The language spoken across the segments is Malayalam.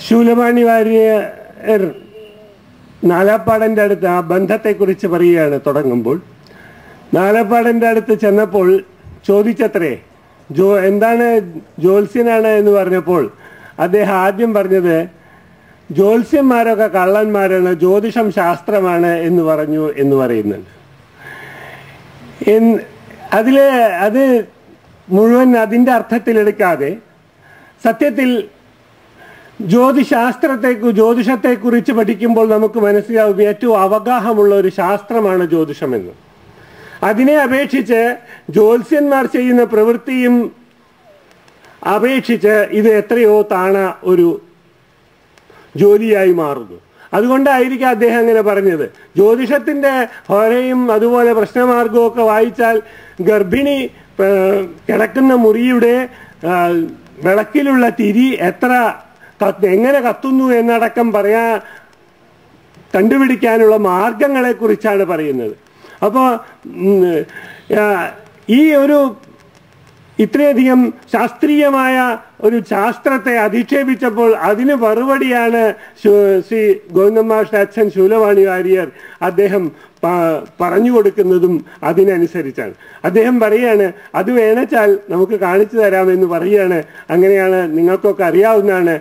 ശൂലപാണി വാര്യർ നാലാപ്പാടന്റെ അടുത്ത് ആ ബന്ധത്തെക്കുറിച്ച് പറയുകയാണ് തുടങ്ങുമ്പോൾ. നാലാപ്പാടന്റെ അടുത്ത് ചെന്നപ്പോൾ ചോദിച്ചത്രേ ജോ എന്താണ് ജ്യോത്സ്യനാണ് എന്ന് പറഞ്ഞപ്പോൾ അദ്ദേഹം ആദ്യം പറഞ്ഞത് ജ്യോത്സ്യന്മാരൊക്കെ കള്ളന്മാരാണ് ജ്യോതിഷം ശാസ്ത്രമാണ് എന്ന് പറഞ്ഞു എന്ന് പറയുന്നുണ്ട്. അതിൽ അത് മുഴുവൻ അതിന്റെ അർത്ഥത്തിലെടുക്കാതെ സത്യത്തിൽ ജ്യോതിശാസ്ത്രത്തെ ജ്യോതിഷത്തെ കുറിച്ച് പഠിക്കുമ്പോൾ നമുക്ക് മനസ്സിലാവും ഏറ്റവും അവഗാഹമുള്ള ഒരു ശാസ്ത്രമാണ് ജ്യോതിഷമെന്ന്. അതിനെ അപേക്ഷിച്ച് ജ്യോത്സ്യന്മാർ ചെയ്യുന്ന പ്രവൃത്തിയും അപേക്ഷിച്ച് ഇത് എത്രയോ താണ ഒരു ജോലിയായി മാറുന്നു. അതുകൊണ്ടായിരിക്കും അദ്ദേഹം അങ്ങനെ പറഞ്ഞത്. ജ്യോതിഷത്തിന്റെ ഹോരയും അതുപോലെ പ്രശ്നമാർഗവും ഒക്കെ വായിച്ചാൽ ഗർഭിണി കിടക്കുന്ന മുറിയുടെ വിളക്കിലുള്ള തിരി എത്ര കത്ത് എങ്ങനെ കത്തുന്നു എന്നടക്കം പറയാ കണ്ടുപിടിക്കാനുള്ള മാർഗങ്ങളെ കുറിച്ചാണ് പറയുന്നത്. അപ്പോൾ ഈ ഒരു ഇത്രയധികം ശാസ്ത്രീയമായ ഒരു ശാസ്ത്രത്തെ അധിക്ഷേപിച്ചപ്പോൾ അതിന് മറുപടിയാണ് ശ്രീ ഗോവിന്ദമാഷ് അച്ഛൻ ശൂലവാണി വാര്യർ അദ്ദേഹം പറഞ്ഞു കൊടുക്കുന്നതും അതിനനുസരിച്ചാണ്. അദ്ദേഹം പറയാണ് അത് വേണച്ചാൽ നമുക്ക് കാണിച്ചു തരാമെന്ന് പറയുകയാണ് അങ്ങനെയാണ് നിങ്ങൾക്കൊക്കെ അറിയാവുന്നതാണ്.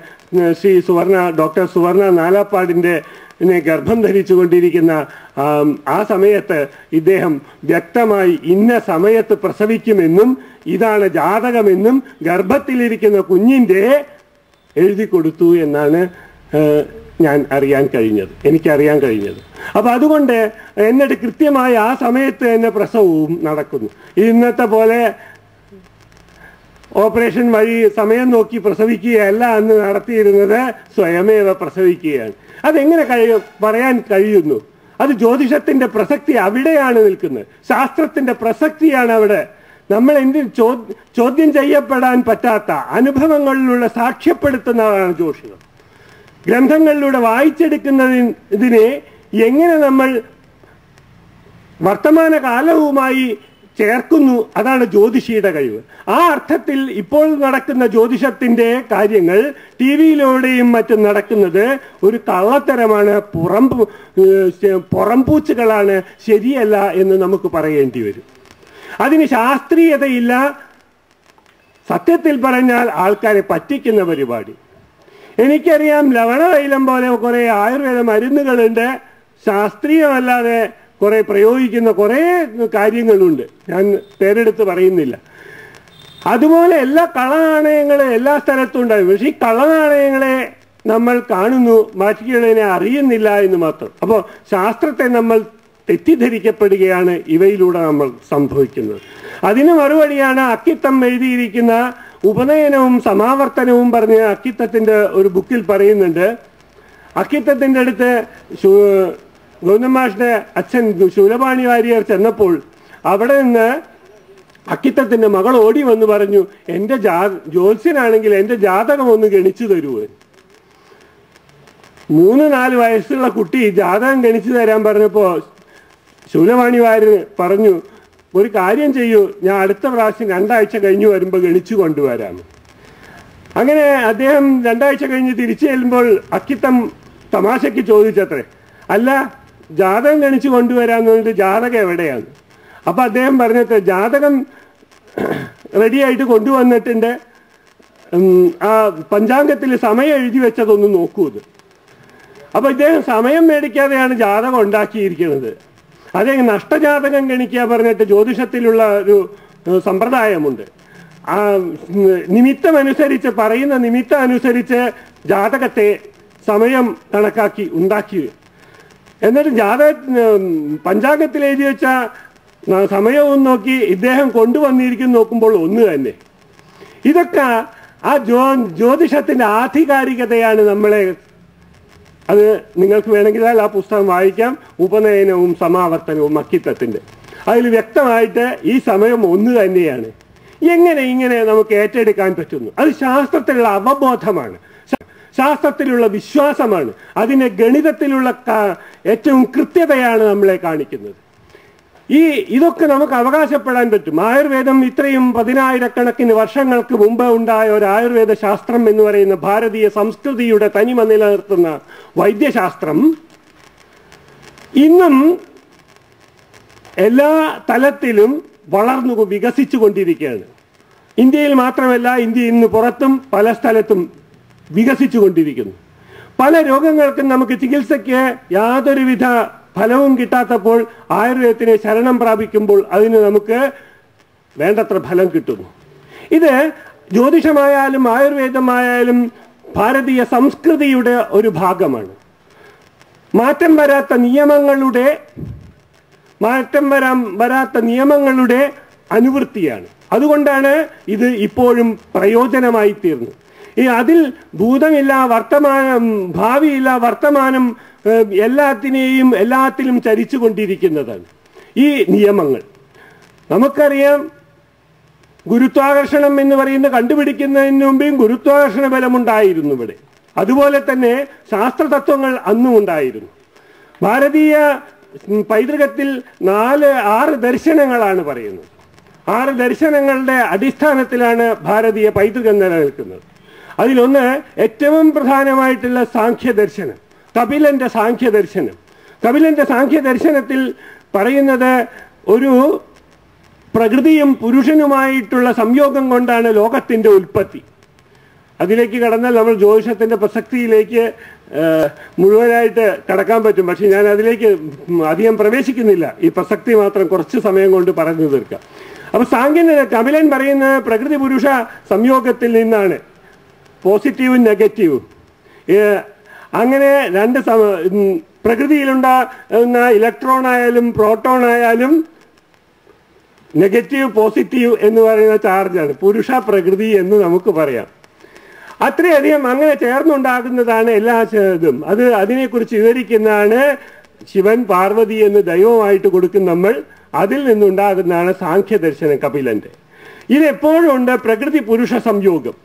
ശ്രീ സുവർണ ഡോക്ടർ സുവർണ നാലാപ്പാടിന്റെ ഗർഭം ധരിച്ചുകൊണ്ടിരിക്കുന്ന കൊണ്ടിരിക്കുന്ന ആ സമയത്ത് ഇദ്ദേഹം വ്യക്തമായി ഇന്ന സമയത്ത് പ്രസവിക്കുമെന്നും ഇതാണ് ജാതകമെന്നും ഗർഭത്തിലിരിക്കുന്ന കുഞ്ഞിന്റെ എഴുതി കൊടുത്തു എന്നാണ് ഞാൻ അറിയാൻ കഴിഞ്ഞത്. എനിക്കറിയാൻ കഴിഞ്ഞത്. അപ്പം അതുകൊണ്ട് എന്നിട്ട് കൃത്യമായി ആ സമയത്ത് തന്നെ പ്രസവവും നടക്കുന്നു. ഇന്നത്തെ പോലെ ഓപ്പറേഷൻ വഴി സമയം നോക്കി പ്രസവിക്കുകയല്ല അന്ന് നടത്തിയിരുന്നത് സ്വയമേവ പ്രസവിക്കുകയാണ്. അതെങ്ങനെ കഴിയും പറയാൻ കഴിയുന്നു? അത് ജ്യോതിഷത്തിന്റെ പ്രസക്തി അവിടെയാണ് നിൽക്കുന്നത്. ശാസ്ത്രത്തിന്റെ പ്രസക്തിയാണ് അവിടെ. നമ്മൾ എന്തിന് ചോ- ചോദ്യം ചെയ്യപ്പെടാൻ പറ്റാത്ത അനുഭവങ്ങളിലൂടെ സാക്ഷ്യപ്പെടുത്തുന്നതാണ് ജ്യോതിഷം. ഗ്രന്ഥങ്ങളിലൂടെ വായിച്ചെടുക്കുന്നതിനെ എങ്ങനെ നമ്മൾ വർത്തമാന കാലവുമായി ചേർക്കുന്നു. അതാണ് ജ്യോതിഷിയുടെ കഴിവ്. ആ അർത്ഥത്തിൽ ഇപ്പോൾ നടക്കുന്ന ജ്യോതിഷത്തിന്റെ കാര്യങ്ങൾ ടി വിയിലൂടെയും മറ്റും നടക്കുന്നത് ഒരു കള്ളത്തരമാണ്. പുറം പുറംപൂച്ചുകളാണ്. ശരിയല്ല എന്ന് നമുക്ക് പറയേണ്ടി വരും. അതിന് ശാസ്ത്രീയതയില്ല. സത്യത്തിൽ പറഞ്ഞാൽ ആൾക്കാരെ പറ്റിക്കുന്ന പരിപാടി. എനിക്കറിയാം ലവണവൈലം പോലെ കുറെ ആയുർവേദ മരുന്നുകളുണ്ട്. ശാസ്ത്രീയമല്ലാതെ കുറെ പ്രയോഗിക്കുന്ന കുറെ കാര്യങ്ങളുണ്ട്. ഞാൻ പേരെടുത്ത് പറയുന്നില്ല. അതുപോലെ എല്ലാ കള്ളനാണയങ്ങളും എല്ലാ സ്ഥലത്തും ഉണ്ടായിരുന്നു. പക്ഷേ ഈ കള്ളനാണയങ്ങളെ നമ്മൾ കാണുന്നു ബാക്കിയുള്ളതിനെ അറിയുന്നില്ല എന്ന് മാത്രം. അപ്പോൾ ശാസ്ത്രത്തെ നമ്മൾ തെറ്റിദ്ധരിക്കപ്പെടുകയാണ് ഇവയിലൂടെ നമ്മൾ സംഭവിക്കുന്നത്. അതിന് മറുപടിയാണ് അക്കിത്തം എഴുതിയിരിക്കുന്ന ഉപനയനവും സമാവർത്തനവും പറഞ്ഞ് അക്കിത്തത്തിന്റെ ഒരു ബുക്കിൽ പറയുന്നുണ്ട്. അക്കിത്തത്തിന്റെ അടുത്ത് ഗൗതമാഷിന്റെ അച്ഛൻ ശൂലപാണി വാര്യർ ചെന്നപ്പോൾ അവിടെ നിന്ന് അക്കിത്തത്തിന്റെ മകൾ ഓടി വന്ന് പറഞ്ഞു എന്റെ ജാ ജ്യോത്സ്യനാണെങ്കിൽ എന്റെ ജാതകം ഒന്ന് ഗണിച്ചു തരുവോ? മൂന്ന് നാല് വയസ്സുള്ള കുട്ടി ജാതകം ഗണിച്ചു തരാൻ പറഞ്ഞപ്പോ ശൂലവാണി വാര്യർ പറഞ്ഞു ഒരു കാര്യം ചെയ്യൂ ഞാൻ അടുത്ത പ്രാവശ്യം രണ്ടാഴ്ച കഴിഞ്ഞു വരുമ്പോൾ ഗണിച്ചു കൊണ്ടുവരാം. അങ്ങനെ അദ്ദേഹം രണ്ടാഴ്ച കഴിഞ്ഞ് തിരിച്ചു ചെല്ലുമ്പോൾ അക്കിത്തം തമാശയ്ക്ക് ചോദിച്ചത്രേ അല്ല ജാതകം ഗണിച്ച് കൊണ്ടുവരാന്ന് പറഞ്ഞിട്ട് ജാതകം എവിടെയാണ്? അപ്പൊ അദ്ദേഹം പറഞ്ഞത് ജാതകം റെഡിയായിട്ട് കൊണ്ടുവന്നിട്ടുണ്ട്. ആ പഞ്ചാംഗത്തിൽ സമയം എഴുതി വെച്ചതൊന്ന് നോക്കൂ ഇത് അപ്പൊ ഇദ്ദേഹം സമയം മേടിക്കാതെയാണ് ജാതകം ഉണ്ടാക്കിയിരിക്കുന്നത്. അതേ നഷ്ടജാതകം ഗണിക്കുക പറഞ്ഞിട്ട് ജ്യോതിഷത്തിലുള്ള ഒരു സമ്പ്രദായമുണ്ട്. ആ നിമിത്തമനുസരിച്ച് പറയുന്ന നിമിത്തം അനുസരിച്ച് ജാതകത്തെ സമയം കണക്കാക്കി ഉണ്ടാക്കി എന്നിട്ട് ജാത പഞ്ചാംഗത്തിൽ എഴുതി വെച്ച സമയവും നോക്കി ഇദ്ദേഹം കൊണ്ടുവന്നിരിക്കുന്നു നോക്കുമ്പോൾ ഒന്ന് തന്നെ. ഇതൊക്കെ ആ ജ്യോ ജ്യോതിഷത്തിന്റെ ആധികാരികതയാണ് നമ്മളെ അത് നിങ്ങൾക്ക് വേണമെങ്കിൽ ആ പുസ്തകം വായിക്കാം. ഉപനയനവും സമാവർത്തനവും അക്കിത്തത്തിന്റെ അതിൽ വ്യക്തമായിട്ട് ഈ സമയം ഒന്ന് തന്നെയാണ്. എങ്ങനെ ഇങ്ങനെ നമുക്ക് ഏറ്റെടുക്കാൻ പറ്റുന്നു? അത് ശാസ്ത്രത്തിലുള്ള അവബോധമാണ്. ശാസ്ത്രത്തിലുള്ള വിശ്വാസമാണ്. അതിനെ ഗണിതത്തിലുള്ള ഏറ്റവും കൃത്യതയാണ് നമ്മളെ കാണിക്കുന്നത്. ഈ ഇതൊക്കെ നമുക്ക് അവകാശപ്പെടാൻ പറ്റും. ആയുർവേദം ഇത്രയും പതിനായിരക്കണക്കിന് വർഷങ്ങൾക്ക് മുമ്പ് ഉണ്ടായ ഒരു ആയുർവേദ ശാസ്ത്രം എന്ന് പറയുന്ന ഭാരതീയ സംസ്കൃതിയുടെ തനിമ നിലനിർത്തുന്ന വൈദ്യശാസ്ത്രം ഇന്നും എല്ലാ തലത്തിലും വളർന്നു വികസിച്ചു കൊണ്ടിരിക്കുകയാണ് ഇന്ത്യയിൽ മാത്രമല്ല ഇന്ത്യ ഇന്ന് പുറത്തും പല സ്ഥലത്തും വികസിച്ചു കൊണ്ടിരിക്കുന്നു പല രോഗങ്ങൾക്കും നമുക്ക് ചികിത്സയ്ക്ക് യാതൊരുവിധ ഫലവും കിട്ടാത്തപ്പോൾ ആയുർവേദത്തിനെ ശരണം പ്രാപിക്കുമ്പോൾ അതിന് നമുക്ക് വേണ്ടത്ര ഫലം കിട്ടുന്നു. ഇത് ജ്യോതിഷമായാലും ആയുർവേദമായാലും ഭാരതീയ സംസ്കൃതിയുടെ ഒരു ഭാഗമാണ്. മാറ്റം വരാത്ത നിയമങ്ങളുടെ മാറ്റം വരാൻ വരാത്ത നിയമങ്ങളുടെ അനുവൃത്തിയാണ്. അതുകൊണ്ടാണ് ഇത് ഇപ്പോഴും പ്രയോജനമായി തീർന്നത് ഈ അതിൽ ഭൂതമില്ല വർത്തമാനം ഭാവിയില്ല വർത്തമാനം എല്ലാത്തിനെയും എല്ലാത്തിലും ചരിച്ചു കൊണ്ടിരിക്കുന്നതാണ് ഈ നിയമങ്ങൾ. നമുക്കറിയാം ഗുരുത്വാകർഷണം എന്ന് പറയുന്ന കണ്ടുപിടിക്കുന്നതിന് മുമ്പേയും ഗുരുത്വാകർഷണ ബലമുണ്ടായിരുന്നു ഇവിടെ. അതുപോലെ തന്നെ ശാസ്ത്രതത്വങ്ങൾ അന്നും ഉണ്ടായിരുന്നു. ഭാരതീയ പൈതൃകത്തിൽ നാല് ആറ് ദർശനങ്ങളാണ് പറയുന്നത്. ആറ് ദർശനങ്ങളുടെ അടിസ്ഥാനത്തിലാണ് ഭാരതീയ പൈതൃകം നിലനിൽക്കുന്നത്. അതിലൊന്ന് ഏറ്റവും പ്രധാനമായിട്ടുള്ള സാഖ്യ ദർശനം കപിലന്റെ സാഖ്യ ദർശനം. കപിലന്റെ സാഖ്യ ദർശനത്തിൽ പറയുന്നത് ഒരു പ്രകൃതിയും പുരുഷനുമായിട്ടുള്ള സംയോഗം കൊണ്ടാണ് ലോകത്തിന്റെ ഉൽപ്പത്തി. അതിലേക്ക് കടന്നാൽ നമ്മൾ ജ്യോതിഷത്തിന്റെ പ്രസക്തിയിലേക്ക് മുഴുവനായിട്ട് കടക്കാൻ പറ്റും. പക്ഷെ ഞാൻ അതിലേക്ക് അധികം പ്രവേശിക്കുന്നില്ല. ഈ പ്രസക്തി മാത്രം കുറച്ച് സമയം കൊണ്ട് പറഞ്ഞു തീർക്കാം. അപ്പൊ സാങ്കേതിക കപിലൻ പറയുന്ന പ്രകൃതി പുരുഷ സംയോഗത്തിൽ നിന്നാണ്. പോസിറ്റീവും നെഗറ്റീവും. അങ്ങനെ രണ്ട് പ്രകൃതിയിലുണ്ടാകുന്ന ഇലക്ട്രോൺ ആയാലും പ്രോട്ടോൺ ആയാലും നെഗറ്റീവ് പോസിറ്റീവ് എന്ന് പറയുന്ന ചാർജാണ്. പുരുഷ പ്രകൃതി എന്ന് നമുക്ക് പറയാം. അത്രയധികം അങ്ങനെ ചേർന്നുണ്ടാകുന്നതാണ് എല്ലാ ഇതും. അത് അതിനെക്കുറിച്ച് വിവരിക്കുന്നതാണ് ശിവൻ പാർവതി എന്ന് ദൈവമായിട്ട് കൊടുക്കും നമ്മൾ അതിൽ നിന്നുണ്ടാകുന്നതാണ് സാഖ്യ ദർശനം കപിലന്റെ. ഇതെപ്പോഴും ഉണ്ട് പ്രകൃതി പുരുഷ സംയോഗം.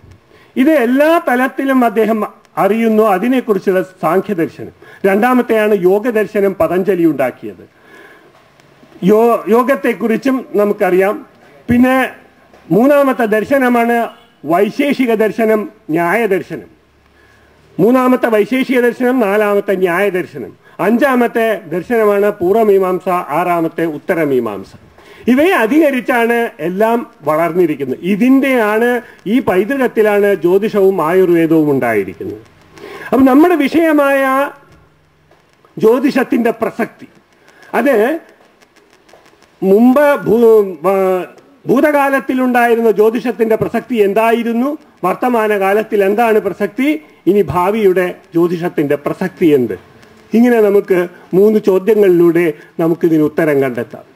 ഇത് എല്ലാ തലത്തിലും അദ്ദേഹം അറിയുന്നു അതിനെക്കുറിച്ചുള്ള സാഖ്യദർശനം രണ്ടാമത്തെയാണ് യോഗദർശനം പതഞ്ജലി ഉണ്ടാക്കിയത്. യോ യോഗത്തെക്കുറിച്ചും നമുക്കറിയാം. പിന്നെ മൂന്നാമത്തെ ദർശനമാണ് വൈശേഷിക ദർശനം ന്യായ ദർശനം. മൂന്നാമത്തെ വൈശേഷിക ദർശനം നാലാമത്തെ ന്യായ ദർശനം. അഞ്ചാമത്തെ ദർശനമാണ് പൂർവമീമാംസ ആറാമത്തെ ഉത്തരമീമാംസ. ഇവയെ അധികരിച്ചാണ് എല്ലാം വളർന്നിരിക്കുന്നത്. ഇതിന്റെയാണ് ഈ പൈതൃകത്തിലാണ് ജ്യോതിഷവും ആയുർവേദവും ഉണ്ടായിരിക്കുന്നത്. അപ്പം നമ്മുടെ വിഷയമായ ജ്യോതിഷത്തിന്റെ പ്രസക്തി. അത് മുമ്പ് ഭൂ ഭൂതകാലത്തിലുണ്ടായിരുന്ന ജ്യോതിഷത്തിന്റെ പ്രസക്തി എന്തായിരുന്നു? വർത്തമാനകാലത്തിൽ എന്താണ് പ്രസക്തി? ഇനി ഭാവിയുടെ ജ്യോതിഷത്തിന്റെ പ്രസക്തി എന്ത്? ഇങ്ങനെ നമുക്ക് മൂന്ന് ചോദ്യങ്ങളിലൂടെ നമുക്കിതിന് ഉത്തരം കണ്ടെത്താം.